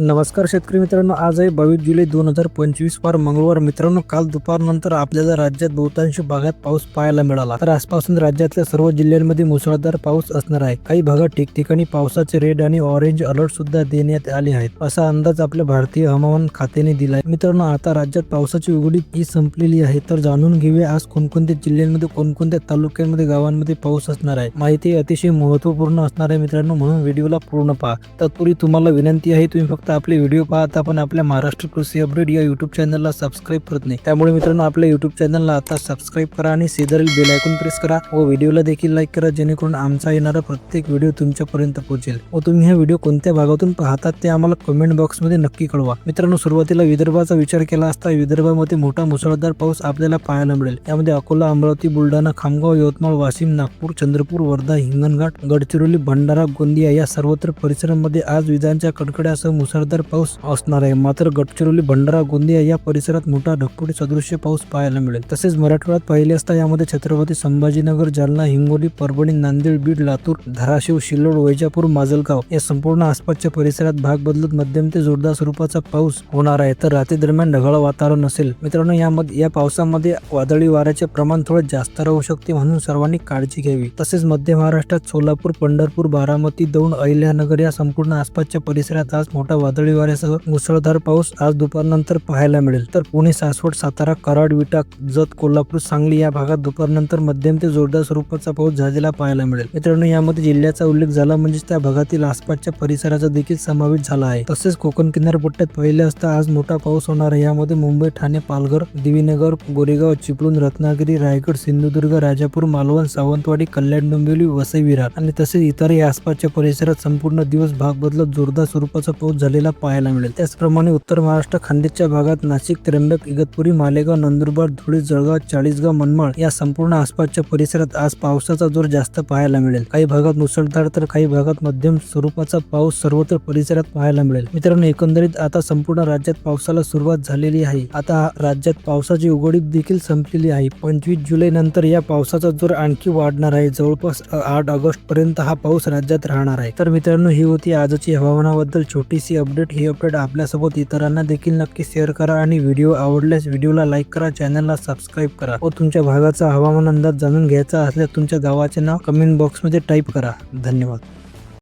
नमस्कार शेतकरी मित्रांनो आज आहे बावीस जुलै दोन हजार पंचवीस वार मंगळवार. मित्रांनो काल दुपारनंतर आपल्याला राज्यात बहुतांश भागात पाऊस पाहायला मिळाला. तर आजपासून राज्यातल्या सर्व जिल्ह्यांमध्ये मुसळधार पाऊस असणार आहे. काही भागात ठिकठिकाणी पावसाचे रेड आणि ऑरेंज अलर्ट सुद्धा देण्यात आले आहेत. असा अंदाज आपल्या भारतीय हवामान खात्याने दिलाय. मित्रांनो आता राज्यात पावसाची उघडी ही संपलेली आहे. तर जाणून घेऊया आज कोणकोणत्या जिल्ह्यांमध्ये कोणकोणत्या तालुक्यांमध्ये गावांमध्ये पाऊस असणार आहे. माहिती अतिशय महत्त्वपूर्ण असणार आहे मित्रांनो म्हणून व्हिडिओला पूर्ण पहा. तत्पूर्वी तुम्हाला विनंती आहे तुम्ही फक्त आपले व्हिडिओ पाहता पण आपल्या महाराष्ट्र कृषी अपडेट या युट्यूब चॅनलला सबस्क्राईब करत नाही. त्यामुळे मित्रांनो आपल्या युट्यूब चॅनलला आता सबस्क्राईब करा आणि शेजारील बेल आयकॉन प्रेस करा व व्हिडिओला देखील लाईक करा जेणेकरून आमचा येणारा प्रत्येक व्हिडिओ तुमच्यापर्यंत पोहोचेल. व तुम्ही हा व्हिडिओ कोणत्या भागातून पाहतात ते आम्हाला कमेंट बॉक्समध्ये नक्की कळवा. मित्रांनो सुरुवातीला विदर्भाचा विचार केला असता विदर्भामध्ये मोठा मुसळधार पाऊस आपल्याला पाहायला मिळेल. यामध्ये अकोला अमरावती बुलढाणा खामगाव यवतमाळ वाशिम नागपूर चंद्रपूर वर्धा हिंगणघाट गडचिरोली भंडारा गोंदिया या सर्वत्र परिसरांमध्ये आज विजांच्या कडकड्यासह मुसळधार पाऊस असणार आहे. मात्र गडचिरोली भंडारा गोंदिया या परिसरात मोठा ढगफुटी सदृश्य पाऊस पाहायला मिळेल. तसेच मराठवाड्यात पाहिले असता यामध्ये छत्रपती संभाजीनगर जालना हिंगोली परभणी नांदेड बीड लातूर धाराशिव शिल्लोड वैजापूर माजलगाव या संपूर्ण आसपासच्या परिसरात भाग बदलत मध्यम ते जोरदार स्वरूपाचा पाऊस होणार आहे. तर रात्री दरम्यान ढगाळ वातावरण असेल. मित्रांनो यामध्ये या पावसामध्ये वादळी वाऱ्याचे प्रमाण थोडे जास्त राहू शकते म्हणून सर्वांनी काळजी घ्यावी. तसेच मध्य महाराष्ट्रात सोलापूर पंढरपूर बारामती दौंड अहिल्यानगर या संपूर्ण आसपासच्या परिसरात आज मोठा वादळी वाऱ्यासह मुसळधार पाऊस आज दुपारनंतर पाहायला मिळेल. तर पुणे सासवड सातारा कराड विटा जत कोल्हापूर सांगली या भागात दुपारनंतर मध्यम ते जोरदार स्वरूपाचा पाऊस झालेला पाहायला मिळेल. मित्रांनो यामध्ये जिल्ह्याचा उल्लेख झाला म्हणजेच त्या भागातील आसपासच्या परिसराचा देखील समावेश झाला आहे. तसेच कोकण किनारपट्ट्यात पहिले असता आज मोठा पाऊस होणार आहे. यामध्ये मुंबई ठाणे पालघर दिवीनगर गोरेगाव चिपळूण रत्नागिरी रायगड सिंधुदुर्ग राजापूर मालवण सावंतवाडी कल्याण डोंबिवली वसई विरार आणि तसेच इतरही आसपासच्या परिसरात संपूर्ण दिवस भाग बदलत जोरदार स्वरूपाचा पाऊस झालेला पाहायला मिळेल. त्याचप्रमाणे उत्तर महाराष्ट्र खानदेशच्या भागात नाशिक त्र्यंबक इगतपुरी मालेगाव नंदुरबार धुळे जळगाव चाळीसगाव मनमाळ या संपूर्ण आसपासच्या परिसरात आज पावसाचा जोर जास्त पाहायला मिळेल. काही भागात मुसळधार तर काही भागात मध्यम स्वरूपाचा पाऊस सर्वत्र परिसरात पाहायला मिळेल. मित्रांनो एकंदरीत आता संपूर्ण राज्यात पावसाला सुरुवात झालेली आहे. आता राज्यात पावसाची उघडीप देखील संपलेली आहे. पंचवीस जुलै नंतर या पावसाचा जोर आणखी वाढणार आहे. जवळपास आठ ऑगस्ट पर्यंत हा पाऊस राज्यात राहणार आहे. तर मित्रांनो ही होती आजची हवामानाबद्दल छोटीशी अपडेट ही अपडेट आपल्यासोबत इतरांना देखील नक्की शेअर करा आणि व्हिडिओ आवडल्यास व्हिडिओला लाईक करा चॅनलला सबस्क्राईब करा. व तुमच्या भागाचा हवामान अंदाज जाणून घ्यायचा असल्यास तुमच्या गावाचे नाव कमेंट बॉक्समध्ये टाईप करा. धन्यवाद.